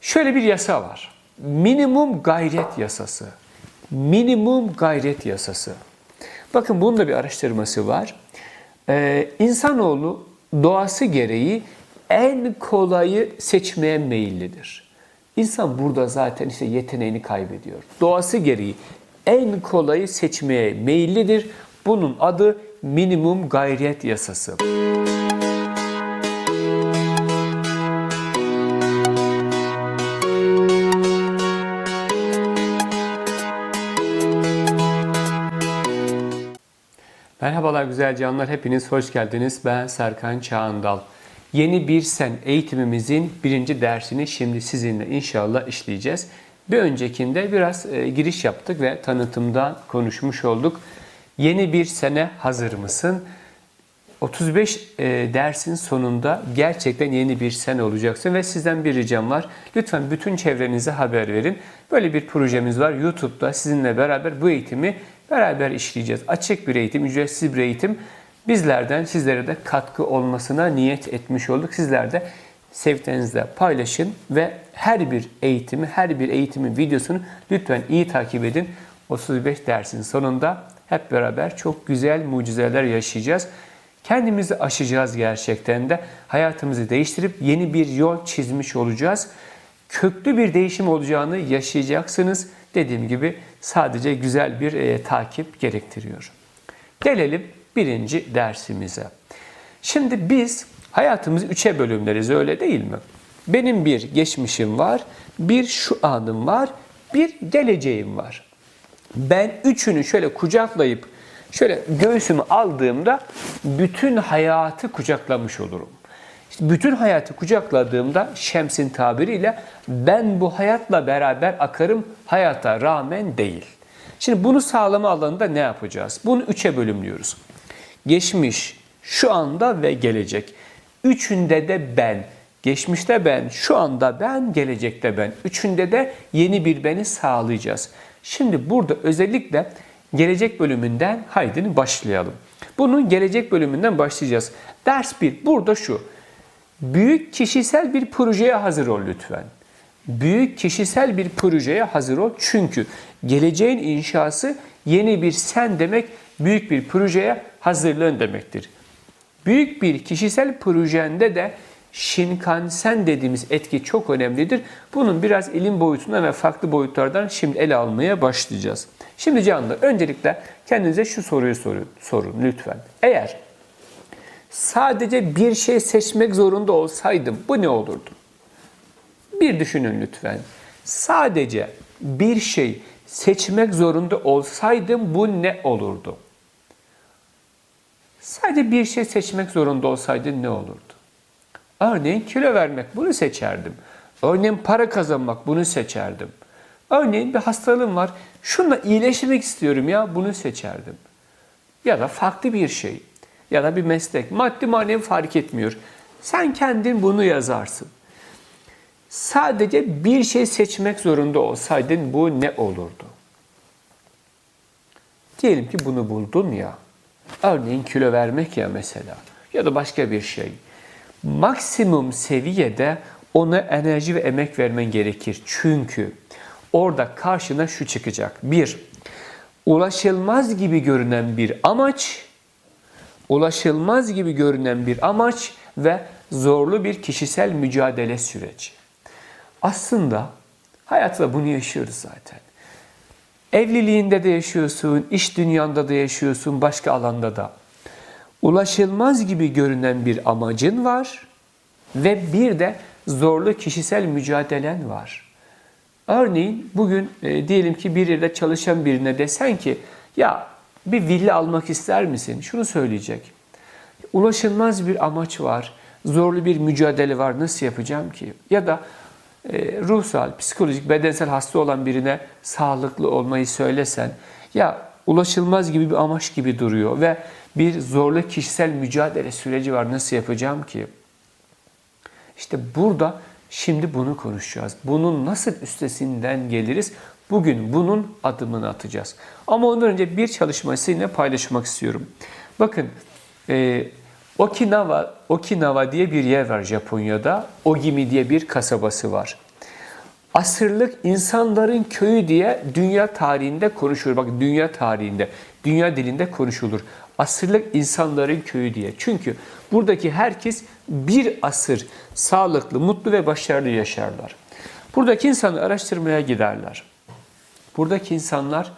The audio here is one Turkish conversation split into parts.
Şöyle bir yasa var. Minimum gayret yasası. Minimum gayret yasası. Bakın bunun da bir araştırması var. Ee, insanoğlu doğası gereği en kolayı seçmeye meyillidir. İnsan burada zaten işte yeteneğini kaybediyor. Doğası gereği en kolayı seçmeye meyillidir. Bunun adı minimum gayret yasası. Merhabalar güzel canlar, hepiniz hoş geldiniz. Ben Serkan Çağındal. Yeni bir sen eğitimimizin birinci dersini şimdi sizinle inşallah işleyeceğiz. Bir öncekinde biraz e, giriş yaptık ve tanıtımda konuşmuş olduk. Yeni bir sene hazır mısın? 35 e, dersin sonunda gerçekten yeni bir sene olacaksın ve sizden bir ricam var. Lütfen bütün çevrenize haber verin. Böyle bir projemiz var. YouTube'da sizinle beraber bu eğitimi beraber işleyeceğiz. Açık bir eğitim, ücretsiz bir eğitim. Bizlerden sizlere de katkı olmasına niyet etmiş olduk. Sizler de sevdiklerinizle paylaşın ve her bir eğitimi, her bir eğitimin videosunu lütfen iyi takip edin. 35 dersin sonunda hep beraber çok güzel mucizeler yaşayacağız. Kendimizi aşacağız gerçekten de. Hayatımızı değiştirip yeni bir yol çizmiş olacağız. Köklü bir değişim olacağını yaşayacaksınız. Dediğim gibi sadece güzel bir e, takip gerektiriyor. Gelelim birinci dersimize. Şimdi biz hayatımızı üçe bölümleriz öyle değil mi? Benim bir geçmişim var, bir şu anım var, bir geleceğim var. Ben üçünü şöyle kucaklayıp şöyle göğsümü aldığımda bütün hayatı kucaklamış olurum. İşte bütün hayatı kucakladığımda Şems'in tabiriyle ben bu hayatla beraber akarım hayata rağmen değil. Şimdi bunu sağlama alanında ne yapacağız? Bunu üçe bölümlüyoruz. Geçmiş, şu anda ve gelecek. Üçünde de ben. Geçmişte ben, şu anda ben, gelecekte ben. Üçünde de yeni bir beni sağlayacağız. Şimdi burada özellikle gelecek bölümünden haydi başlayalım. Bunun gelecek bölümünden başlayacağız. Ders 1 burada şu. Büyük kişisel bir projeye hazır ol lütfen. Büyük kişisel bir projeye hazır ol. Çünkü geleceğin inşası yeni bir sen demek, büyük bir projeye hazırlığın demektir. Büyük bir kişisel projende de Shinkansen dediğimiz etki çok önemlidir. Bunun biraz ilim boyutundan ve farklı boyutlardan şimdi ele almaya başlayacağız. Şimdi canlı öncelikle kendinize şu soruyu sorun, sorun lütfen. Eğer sadece bir şey seçmek zorunda olsaydım bu ne olurdu? Bir düşünün lütfen. Sadece bir şey seçmek zorunda olsaydım bu ne olurdu? Sadece bir şey seçmek zorunda olsaydın ne olurdu? Örneğin kilo vermek bunu seçerdim. Örneğin para kazanmak bunu seçerdim. Örneğin bir hastalığım var. Şunla iyileşmek istiyorum ya bunu seçerdim. Ya da farklı bir şey. Ya da bir meslek. Maddi manevi fark etmiyor. Sen kendin bunu yazarsın. Sadece bir şey seçmek zorunda olsaydın bu ne olurdu? Diyelim ki bunu buldun ya. Örneğin kilo vermek ya mesela. Ya da başka bir şey. Maksimum seviyede ona enerji ve emek vermen gerekir. Çünkü orada karşına şu çıkacak. Bir, ulaşılmaz gibi görünen bir amaç, ulaşılmaz gibi görünen bir amaç ve zorlu bir kişisel mücadele süreci. Aslında hayatta bunu yaşıyoruz zaten. Evliliğinde de yaşıyorsun, iş dünyanda da yaşıyorsun, başka alanda da. Ulaşılmaz gibi görünen bir amacın var ve bir de zorlu kişisel mücadelen var. Örneğin bugün e, diyelim ki bir yerde çalışan birine desen ki ya bir villa almak ister misin? Şunu söyleyecek. Ulaşılmaz bir amaç var, zorlu bir mücadele var. Nasıl yapacağım ki? Ya da e, ruhsal, psikolojik, bedensel hasta olan birine sağlıklı olmayı söylesen ya ulaşılmaz gibi bir amaç gibi duruyor ve bir zorlu kişisel mücadele süreci var. Nasıl yapacağım ki? İşte burada şimdi bunu konuşacağız. Bunun nasıl üstesinden geliriz? Bugün bunun adımını atacağız. Ama ondan önce bir çalışmayı sizinle paylaşmak istiyorum. Bakın e, Okinawa, Okinawa diye bir yer var Japonya'da. Ogimi diye bir kasabası var. asırlık insanların köyü diye dünya tarihinde konuşulur. Bak dünya tarihinde, dünya dilinde konuşulur. Asırlık insanların köyü diye. Çünkü buradaki herkes bir asır sağlıklı, mutlu ve başarılı yaşarlar. Buradaki insanı araştırmaya giderler. Buradaki insanlar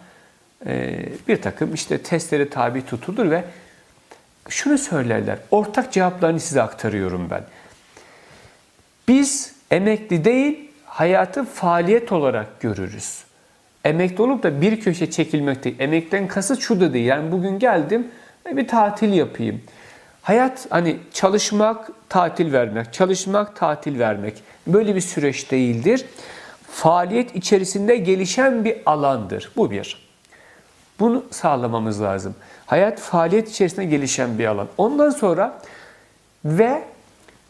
e, bir takım işte testlere tabi tutulur ve şunu söylerler. Ortak cevaplarını size aktarıyorum ben. Biz emekli değil, hayatı faaliyet olarak görürüz. Emekli olup da bir köşe çekilmek değil. Emekliden kasıt şu da değil. Yani bugün geldim bir tatil yapayım. Hayat hani çalışmak, tatil vermek, çalışmak, tatil vermek. Böyle bir süreç değildir. Faaliyet içerisinde gelişen bir alandır. Bu bir. Bunu sağlamamız lazım. Hayat faaliyet içerisinde gelişen bir alan. Ondan sonra ve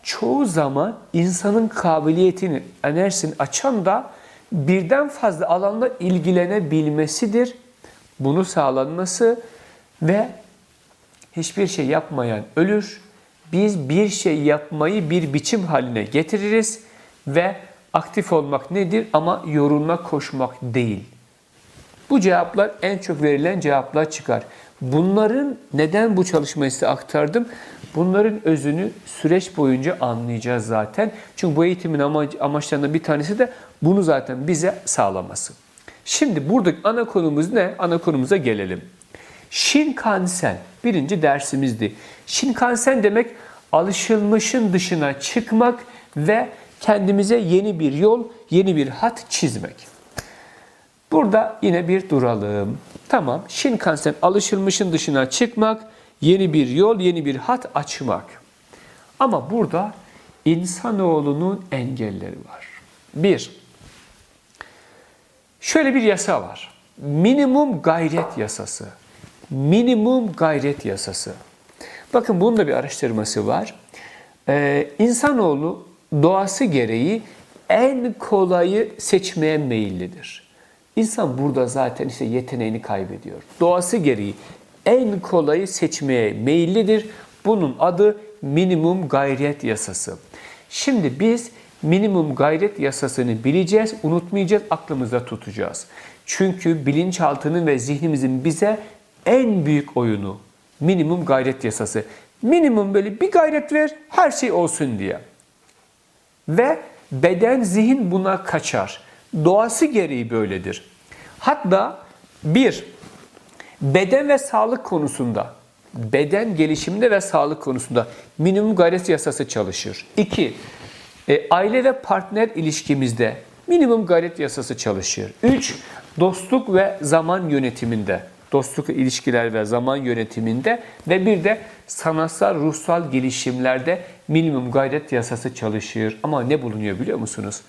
çoğu zaman insanın kabiliyetini, enerjisini açan da birden fazla alanda ilgilenebilmesidir. Bunu sağlanması ve hiçbir şey yapmayan ölür. Biz bir şey yapmayı bir biçim haline getiririz ve aktif olmak nedir ama yorulmak, koşmak değil. Bu cevaplar en çok verilen cevaplar çıkar. Bunların neden bu çalışmayı size aktardım? Bunların özünü süreç boyunca anlayacağız zaten. Çünkü bu eğitimin amaçlarından bir tanesi de bunu zaten bize sağlaması. Şimdi buradaki ana konumuz ne? Ana konumuza gelelim. Shinkansen birinci dersimizdi. Shinkansen demek alışılmışın dışına çıkmak ve kendimize yeni bir yol, yeni bir hat çizmek. Burada yine bir duralım. Tamam, Shinkansen alışılmışın dışına çıkmak, yeni bir yol, yeni bir hat açmak. Ama burada insanoğlunun engelleri var. Bir, şöyle bir yasa var. Minimum gayret yasası. Minimum gayret yasası. Bakın bunun da bir araştırması var. Ee, insanoğlu doğası gereği en kolayı seçmeye meyillidir. İnsan burada zaten işte yeteneğini kaybediyor. Doğası gereği en kolayı seçmeye meyillidir. Bunun adı minimum gayret yasası. Şimdi biz minimum gayret yasasını bileceğiz, unutmayacağız, aklımızda tutacağız. Çünkü bilinçaltının ve zihnimizin bize en büyük oyunu minimum gayret yasası. Minimum böyle bir gayret ver, her şey olsun diye. Ve beden, zihin buna kaçar. Doğası gereği böyledir. Hatta bir, beden ve sağlık konusunda, beden gelişiminde ve sağlık konusunda minimum gayret yasası çalışır. İki, e, aile ve partner ilişkimizde minimum gayret yasası çalışır. Üç, dostluk ve zaman yönetiminde, dostluk ilişkiler ve zaman yönetiminde ve bir de sanatsal ruhsal gelişimlerde minimum gayret yasası çalışır. Ama ne bulunuyor biliyor musunuz?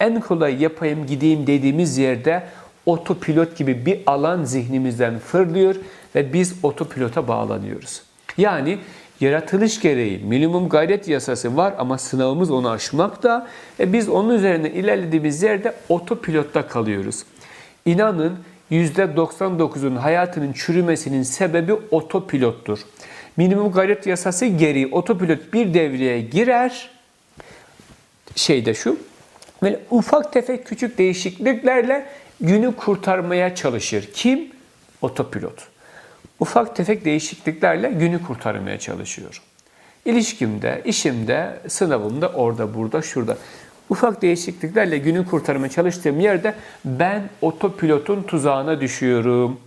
En kolay yapayım gideyim dediğimiz yerde otopilot gibi bir alan zihnimizden fırlıyor ve biz otopilota bağlanıyoruz. Yani yaratılış gereği minimum gayret yasası var ama sınavımız onu aşmakta ve biz onun üzerine ilerlediğimiz yerde otopilotta kalıyoruz. İnanın %99'un hayatının çürümesinin sebebi otopilottur. Minimum gayret yasası gereği otopilot bir devreye girer. Şeyde şu, böyle ufak tefek küçük değişikliklerle günü kurtarmaya çalışır. Kim? Otopilot. Ufak tefek değişikliklerle günü kurtarmaya çalışıyor. İlişkimde, işimde, sınavımda, orada, burada, şurada. Ufak değişikliklerle günü kurtarmaya çalıştığım yerde ben otopilotun tuzağına düşüyorum.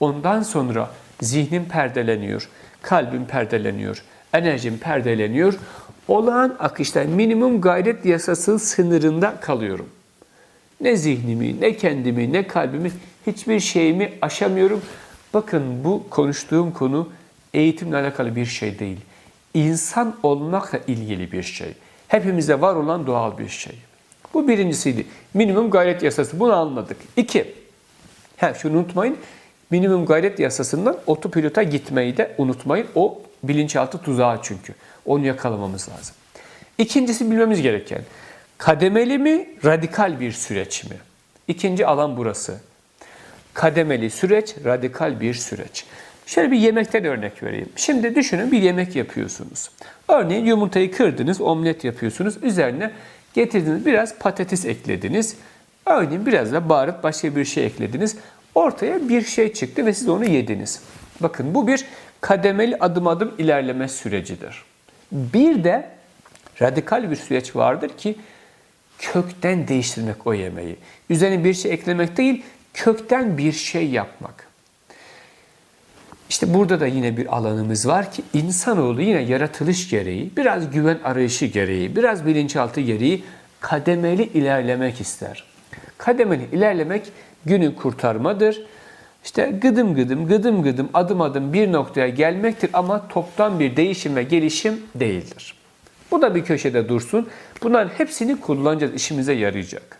Ondan sonra zihnim perdeleniyor, kalbim perdeleniyor, enerjim perdeleniyor. Olağan akışta minimum gayret yasası sınırında kalıyorum. Ne zihnimi, ne kendimi, ne kalbimi, hiçbir şeyimi aşamıyorum. Bakın bu konuştuğum konu eğitimle alakalı bir şey değil. İnsan olmakla ilgili bir şey. Hepimizde var olan doğal bir şey. Bu birincisiydi. Minimum gayret yasası. Bunu anladık. İki, hem şunu unutmayın. Minimum gayret yasasından otopilota gitmeyi de unutmayın. O bilinçaltı tuzağı çünkü. Onu yakalamamız lazım. İkincisi bilmemiz gereken kademeli mi, radikal bir süreç mi? İkinci alan burası. Kademeli süreç, radikal bir süreç. Şöyle bir yemekten örnek vereyim. Şimdi düşünün bir yemek yapıyorsunuz. Örneğin yumurtayı kırdınız, omlet yapıyorsunuz. Üzerine Getirdiniz biraz patates eklediniz. Örneğin biraz da baharat başka bir şey eklediniz. Ortaya bir şey çıktı ve siz onu yediniz. Bakın bu bir kademeli adım adım ilerleme sürecidir. Bir de radikal bir süreç vardır ki kökten değiştirmek o yemeği. Üzerine bir şey eklemek değil, kökten bir şey yapmak. İşte burada da yine bir alanımız var ki insanoğlu yine yaratılış gereği, biraz güven arayışı gereği, biraz bilinçaltı gereği kademeli ilerlemek ister. Kademeli ilerlemek günü kurtarmadır. İşte gıdım gıdım, gıdım gıdım, adım adım bir noktaya gelmektir ama toptan bir değişim ve gelişim değildir. Bu da bir köşede dursun. Bunların hepsini kullanacağız, işimize yarayacak.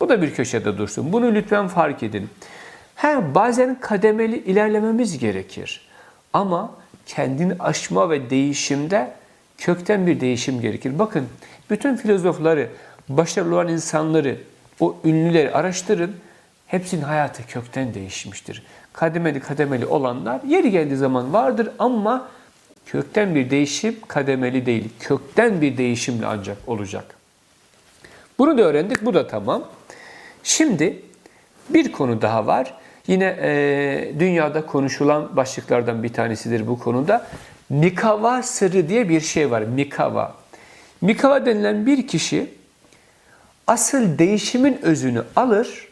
Bu da bir köşede dursun. Bunu lütfen fark edin. He, bazen kademeli ilerlememiz gerekir. Ama kendini aşma ve değişimde kökten bir değişim gerekir. Bakın bütün filozofları, başarılı olan insanları, o ünlüleri araştırın. Hepsinin hayatı kökten değişmiştir. Kademeli kademeli olanlar yeri geldiği zaman vardır ama kökten bir değişim kademeli değil. Kökten bir değişimle ancak olacak. Bunu da öğrendik. Bu da tamam. Şimdi bir konu daha var. Yine e, dünyada konuşulan başlıklardan bir tanesidir bu konuda. Mikava sırrı diye bir şey var. Mikava. Mikava denilen bir kişi asıl değişimin özünü alır,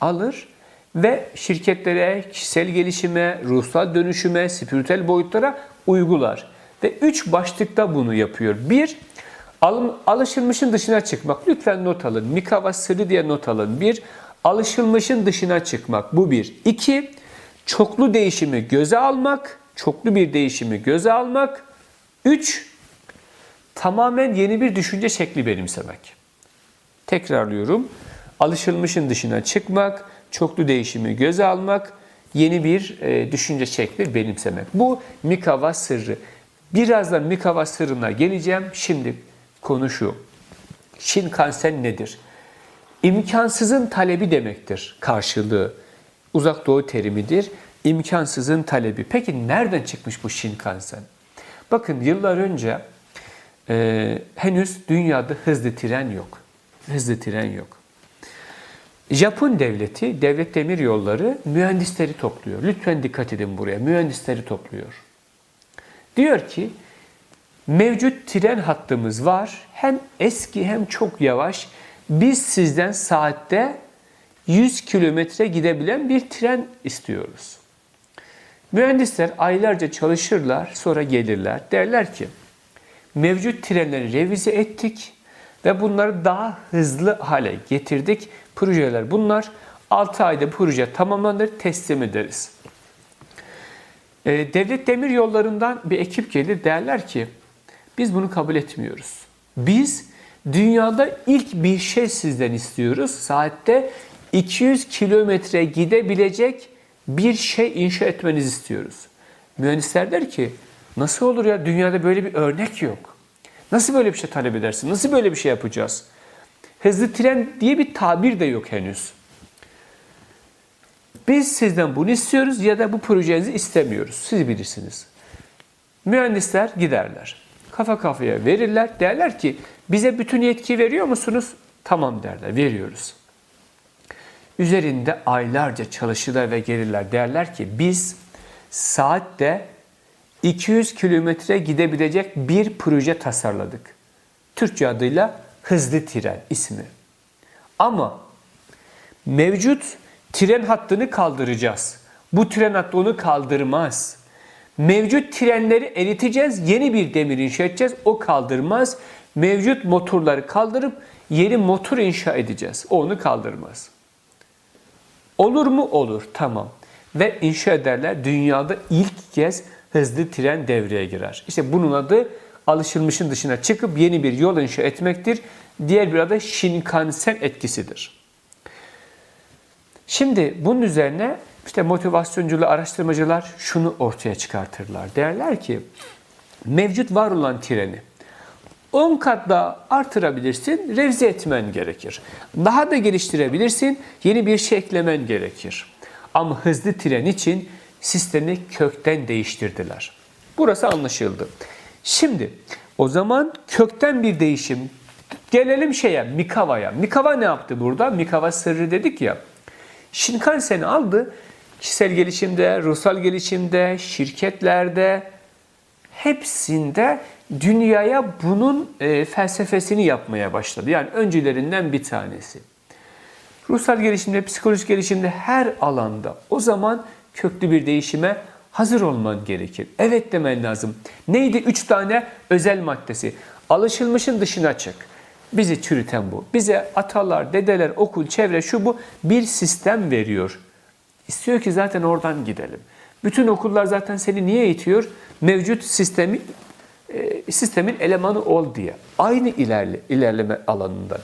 alır ve şirketlere, kişisel gelişime, ruhsal dönüşüme, spiritüel boyutlara uygular. Ve üç başlıkta bunu yapıyor. Bir, alışılmışın dışına çıkmak. Lütfen not alın. Mikava sırrı diye not alın. Bir, alışılmışın dışına çıkmak. Bu bir. İki, çoklu değişimi göze almak. Çoklu bir değişimi göze almak. Üç, tamamen yeni bir düşünce şekli benimsemek. Tekrarlıyorum. Alışılmışın dışına çıkmak, çoklu değişimi göze almak, yeni bir e, düşünce şekli benimsemek. Bu Mikava sırrı. Birazdan Mikava sırrına geleceğim. Şimdi konu şu. Shinkansen nedir? İmkansızın talebi demektir karşılığı. Uzak doğu terimidir. İmkansızın talebi. Peki nereden çıkmış bu Shinkansen? Bakın yıllar önce e, henüz dünyada hızlı tren yok. Hızlı tren yok. Japon devleti, devlet demir yolları mühendisleri topluyor. Lütfen dikkat edin buraya. Mühendisleri topluyor. Diyor ki mevcut tren hattımız var. Hem eski hem çok yavaş. Biz sizden saatte 100 kilometre gidebilen bir tren istiyoruz. Mühendisler aylarca çalışırlar, sonra gelirler. Derler ki mevcut trenleri revize ettik ve bunları daha hızlı hale getirdik. Projeler bunlar. 6 ayda proje tamamlanır, teslim ederiz. Ee, devlet demir yollarından bir ekip gelir derler ki biz bunu kabul etmiyoruz. Biz dünyada ilk bir şey sizden istiyoruz. Saatte 200 kilometre gidebilecek bir şey inşa etmenizi istiyoruz. Mühendisler der ki nasıl olur ya dünyada böyle bir örnek yok. Nasıl böyle bir şey talep edersin? Nasıl böyle bir şey yapacağız? Hızlı tren diye bir tabir de yok henüz. Biz sizden bunu istiyoruz ya da bu projenizi istemiyoruz. Siz bilirsiniz. Mühendisler giderler. Kafa kafaya verirler. Derler ki bize bütün yetki veriyor musunuz? Tamam derler. Veriyoruz. Üzerinde aylarca çalışırlar ve gelirler. Derler ki biz saatte 200 kilometre gidebilecek bir proje tasarladık. Türkçe adıyla hızlı tren ismi. Ama mevcut tren hattını kaldıracağız. Bu tren hattı onu kaldırmaz. Mevcut trenleri eriteceğiz, yeni bir demir inşa edeceğiz. O kaldırmaz. Mevcut motorları kaldırıp yeni motor inşa edeceğiz. O onu kaldırmaz. Olur mu? Olur. Tamam. Ve inşa ederler. Dünyada ilk kez hızlı tren devreye girer. İşte bunun adı alışılmışın dışına çıkıp yeni bir yol inşa etmektir. Diğer bir adı Shinkansen etkisidir. Şimdi bunun üzerine işte motivasyoncular, araştırmacılar şunu ortaya çıkartırlar. Derler ki mevcut var olan treni 10 kat daha artırabilirsin, revize etmen gerekir. Daha da geliştirebilirsin, yeni bir şey eklemen gerekir. Ama hızlı tren için sistemi kökten değiştirdiler. Burası anlaşıldı. Şimdi o zaman kökten bir değişim Gelelim şeye Mikawa'ya. Mikawa ne yaptı burada? Mikawa sırrı dedik ya. Shinkansen'i aldı. Kişisel gelişimde, ruhsal gelişimde, şirketlerde hepsinde dünyaya bunun e, felsefesini yapmaya başladı. Yani öncülerinden bir tanesi. Ruhsal gelişimde, psikolojik gelişimde her alanda o zaman köklü bir değişime hazır olman gerekir. Evet demen lazım. Neydi? Üç tane özel maddesi. Alışılmışın dışına çık. Bizi çürüten bu. Bize atalar, dedeler, okul, çevre şu bu bir sistem veriyor. İstiyor ki zaten oradan gidelim. Bütün okullar zaten seni niye eğitiyor? Mevcut sistemi e, sistemin elemanı ol diye. Aynı ilerle, ilerleme alanında.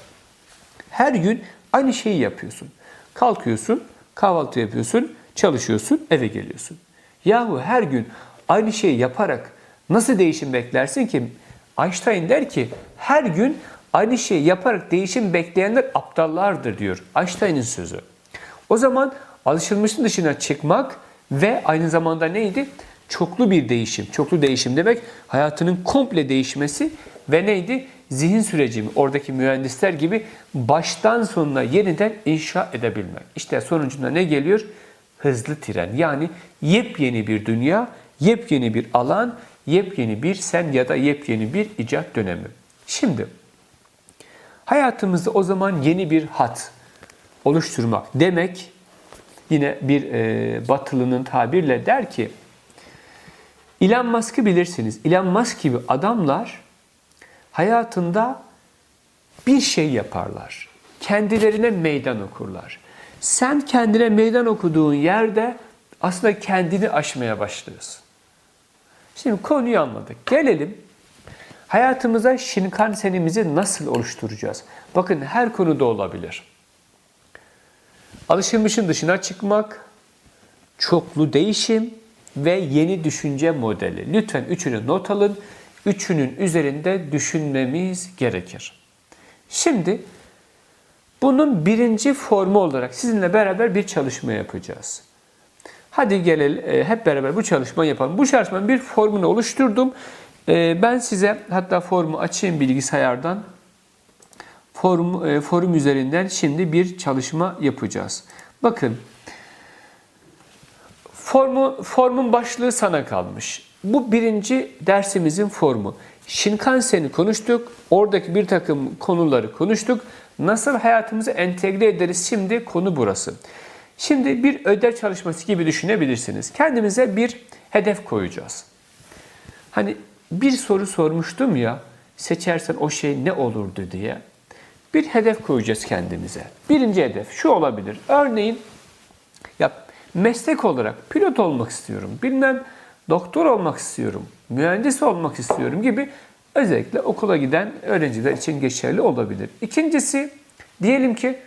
Her gün aynı şeyi yapıyorsun. Kalkıyorsun, kahvaltı yapıyorsun, çalışıyorsun, eve geliyorsun. Yahu her gün aynı şeyi yaparak nasıl değişim beklersin ki? Einstein der ki her gün aynı şeyi yaparak değişim bekleyenler aptallardır diyor. Einstein'ın sözü. O zaman alışılmışın dışına çıkmak ve aynı zamanda neydi? Çoklu bir değişim. Çoklu değişim demek hayatının komple değişmesi ve neydi? Zihin sürecimi oradaki mühendisler gibi baştan sonuna yeniden inşa edebilmek. İşte sonucunda ne geliyor? Hızlı tren. Yani yepyeni bir dünya, yepyeni bir alan, yepyeni bir sen ya da yepyeni bir icat dönemi. Şimdi hayatımızda o zaman yeni bir hat oluşturmak demek yine bir e, batılının tabirle der ki Elon Musk'ı bilirsiniz. Elon Musk gibi adamlar hayatında bir şey yaparlar. Kendilerine meydan okurlar. Sen kendine meydan okuduğun yerde aslında kendini aşmaya başlıyorsun. Şimdi konuyu anladık. Gelelim hayatımıza Shinkansen'imizi nasıl oluşturacağız? Bakın her konuda olabilir. Alışılmışın dışına çıkmak, çoklu değişim ve yeni düşünce modeli. Lütfen üçünü not alın. Üçünün üzerinde düşünmemiz gerekir. Şimdi bunun birinci formu olarak sizinle beraber bir çalışma yapacağız. Hadi gelelim e, hep beraber bu çalışmayı yapalım. Bu çalışmanın bir formunu oluşturdum. E, ben size hatta formu açayım bilgisayardan. Form, e, forum üzerinden şimdi bir çalışma yapacağız. Bakın formu, formun başlığı sana kalmış. Bu birinci dersimizin formu. Shinkansen'i konuştuk. Oradaki bir takım konuları konuştuk. Nasıl hayatımızı entegre ederiz? Şimdi konu burası. Şimdi bir ödev çalışması gibi düşünebilirsiniz. Kendimize bir hedef koyacağız. Hani bir soru sormuştum ya, seçersen o şey ne olurdu diye. Bir hedef koyacağız kendimize. Birinci hedef şu olabilir. Örneğin ya meslek olarak pilot olmak istiyorum. Bilmem doktor olmak istiyorum. Mühendis olmak istiyorum gibi özellikle okula giden öğrenciler için geçerli olabilir. İkincisi diyelim ki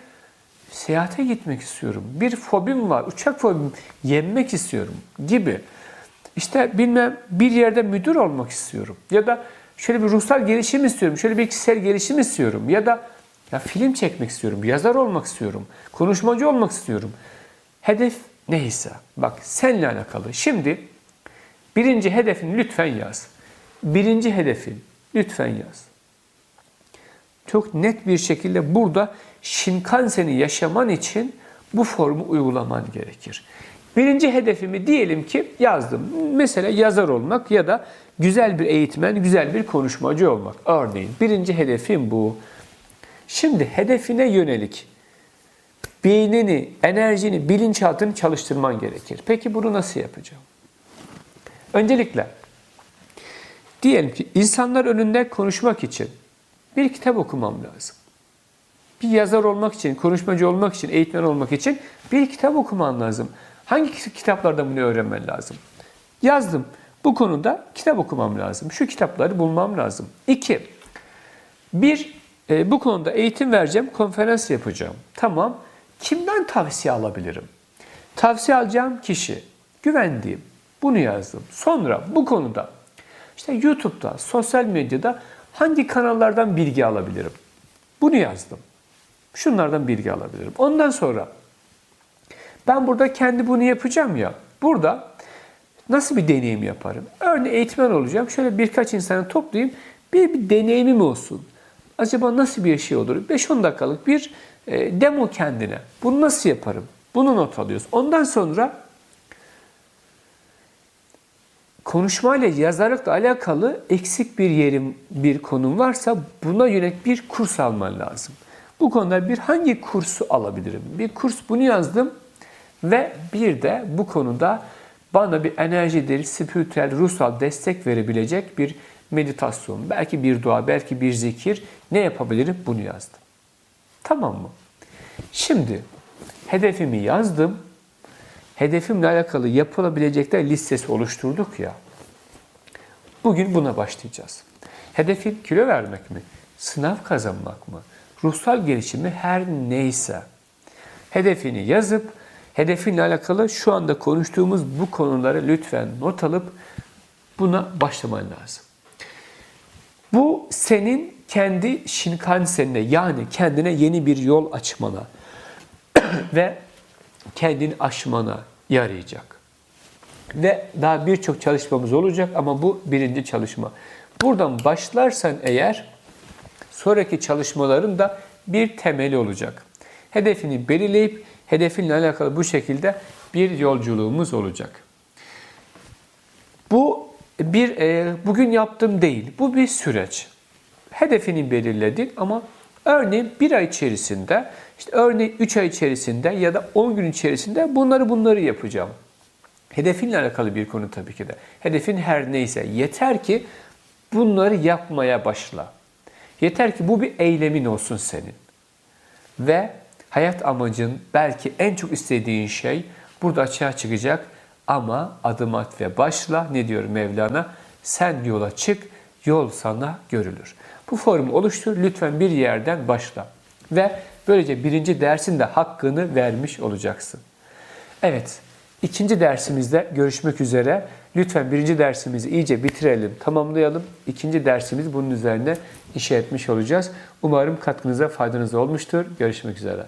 seyahate gitmek istiyorum. Bir fobim var. Uçak fobim yenmek istiyorum gibi. İşte bilmem bir yerde müdür olmak istiyorum. Ya da şöyle bir ruhsal gelişim istiyorum. Şöyle bir kişisel gelişim istiyorum. Ya da ya film çekmek istiyorum. Yazar olmak istiyorum. Konuşmacı olmak istiyorum. Hedef neyse. Bak seninle alakalı. Şimdi birinci hedefini lütfen yaz. Birinci hedefin lütfen yaz. Çok net bir şekilde burada Shinkansen'i yaşaman için bu formu uygulaman gerekir. Birinci hedefimi diyelim ki yazdım. Mesela yazar olmak ya da güzel bir eğitmen, güzel bir konuşmacı olmak. Örneğin birinci hedefim bu. Şimdi hedefine yönelik beynini, enerjini, bilinçaltını çalıştırman gerekir. Peki bunu nasıl yapacağım? Öncelikle diyelim ki insanlar önünde konuşmak için bir kitap okumam lazım. Bir yazar olmak için, konuşmacı olmak için, eğitmen olmak için bir kitap okuman lazım. Hangi kitaplardan bunu öğrenmen lazım? Yazdım. Bu konuda kitap okumam lazım. Şu kitapları bulmam lazım. İki, bir, e, bu konuda eğitim vereceğim, konferans yapacağım. Tamam. Kimden tavsiye alabilirim? Tavsiye alacağım kişi, güvendiğim. Bunu yazdım. Sonra bu konuda işte YouTube'da, sosyal medyada hangi kanallardan bilgi alabilirim? Bunu yazdım. Şunlardan bilgi alabilirim. Ondan sonra ben burada kendi bunu yapacağım ya. Burada nasıl bir deneyim yaparım? Örneğin eğitmen olacağım. Şöyle birkaç insanı toplayayım. Bir, bir deneyimim olsun. Acaba nasıl bir şey olur? 5-10 dakikalık bir e, demo kendine. Bunu nasıl yaparım? Bunu not alıyoruz. Ondan sonra konuşmayla yazarlıkla alakalı eksik bir yerim, bir konum varsa buna yönelik bir kurs alman lazım. Bu konuda bir hangi kursu alabilirim? Bir kurs bunu yazdım ve bir de bu konuda bana bir enerjidir, spiritüel, ruhsal destek verebilecek bir meditasyon, belki bir dua, belki bir zikir ne yapabilirim bunu yazdım. Tamam mı? Şimdi hedefimi yazdım. Hedefimle alakalı yapılabilecekler listesi oluşturduk ya. Bugün buna başlayacağız. Hedefin kilo vermek mi? Sınav kazanmak mı? Ruhsal gelişimi her neyse. Hedefini yazıp hedefinle alakalı şu anda konuştuğumuz bu konuları lütfen not alıp buna başlaman lazım. Bu senin kendi Shinkansen'ine yani kendine yeni bir yol açmana ve kendini aşmana yarayacak. Ve daha birçok çalışmamız olacak ama bu birinci çalışma. Buradan başlarsan eğer sonraki çalışmaların da bir temeli olacak. Hedefini belirleyip hedefinle alakalı bu şekilde bir yolculuğumuz olacak. Bu bir e, bugün yaptığım değil. Bu bir süreç. Hedefini belirledin ama örneğin bir ay içerisinde, işte örneğin 3 ay içerisinde ya da 10 gün içerisinde bunları bunları yapacağım. Hedefinle alakalı bir konu tabii ki de. Hedefin her neyse yeter ki bunları yapmaya başla. Yeter ki bu bir eylemin olsun senin. Ve hayat amacın belki en çok istediğin şey burada açığa çıkacak ama adım at ve başla. Ne diyor Mevlana? Sen yola çık, yol sana görülür. Bu formu oluştur, lütfen bir yerden başla. Ve böylece birinci dersin de hakkını vermiş olacaksın. Evet, ikinci dersimizde görüşmek üzere. Lütfen birinci dersimizi iyice bitirelim, tamamlayalım. İkinci dersimiz bunun üzerine inşa etmiş olacağız. Umarım katkınıza faydanız olmuştur. Görüşmek üzere.